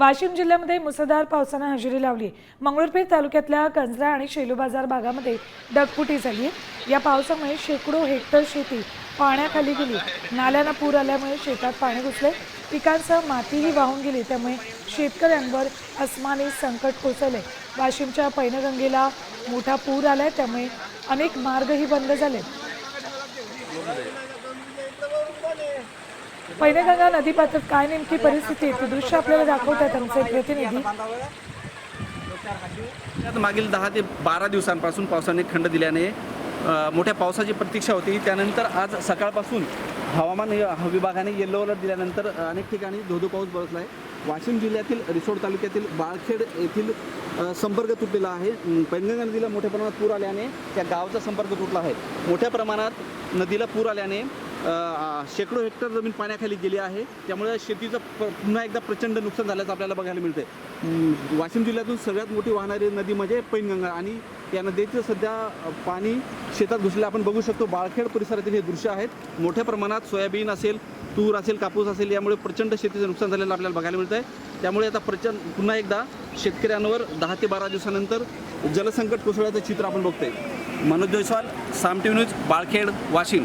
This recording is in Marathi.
वाशिम जिल्ह्यामध्ये मुसळधार पावसानं हजेरी लावली. मंगळूरपीर तालुक्यातल्या कंजरा आणि शेलू बाजार भागामध्ये डगफुटी झाली. या पावसामुळे शेकडो हेक्टर शेती पाण्याखाली गेली. नाल्यांना पूर आल्यामुळे शेतात पाणी घुसले. पिकांसह मातीही वाहून गेली. त्यामुळे शेतकऱ्यांवर अस्मानी संकट कोसळले. वाशिमच्या पैनगंगेला मोठा पूर आलाय. त्यामुळे अनेक मार्गही बंद झाले. पैनगंगा नदीपात्रात काय नेमकी परिस्थिती आहे? ती दृश्य आपल्याला दाखवतात आमचे प्रतिनिधी. त्यात मागील दहा ते बारा दिवसांपासून पावसाने खंड दिल्याने मोठ्या पावसाची प्रतीक्षा होती. त्यानंतर आज सकाळपासून हवामान विभागाने येल्लो अलर्ट दिल्यानंतर अनेक ठिकाणी धोधो पाऊस बसला आहे वाशिम जिल्ह्यातील रिसोड तालुक्यातील बाळखेड येथील संपर्क तुटलेला आहे. पैनगंगा नदीला मोठ्या प्रमाणात पूर आल्याने त्या गावचा संपर्क तुटला आहे. मोठ्या प्रमाणात नदीला पूर आल्याने शेकडो हेक्टर जमीन पाण्याखाली गेली आहे. त्यामुळे शेतीचं प- पुन्हा एकदा प्रचंड नुकसान झाल्याचं आपल्याला बघायला मिळते वाशिम जिल्ह्यातून सगळ्यात मोठी वाहणारी नदी म्हणजे पैनगंगा आणि या नदीचं सध्या पाणी शेतात घुसलेलं आपण बघू शकतो. बाळखेड परिसरातील हे दृश्य आहेत. मोठ्या प्रमाणात सोयाबीन असेल तूर असेल कापूस असेल यामुळे प्रचंड शेतीचं नुकसान झालेलं आपल्याला बघायला मिळतं आहे त्यामुळे आता प्रचंड पुन्हा एकदा शेतकऱ्यांवर दहा ते बारा दिवसानंतर जलसंकट कोसळल्याचं चित्र आपण बघतोय. Manoj Jaiswal Saam T news Balkhed Washim.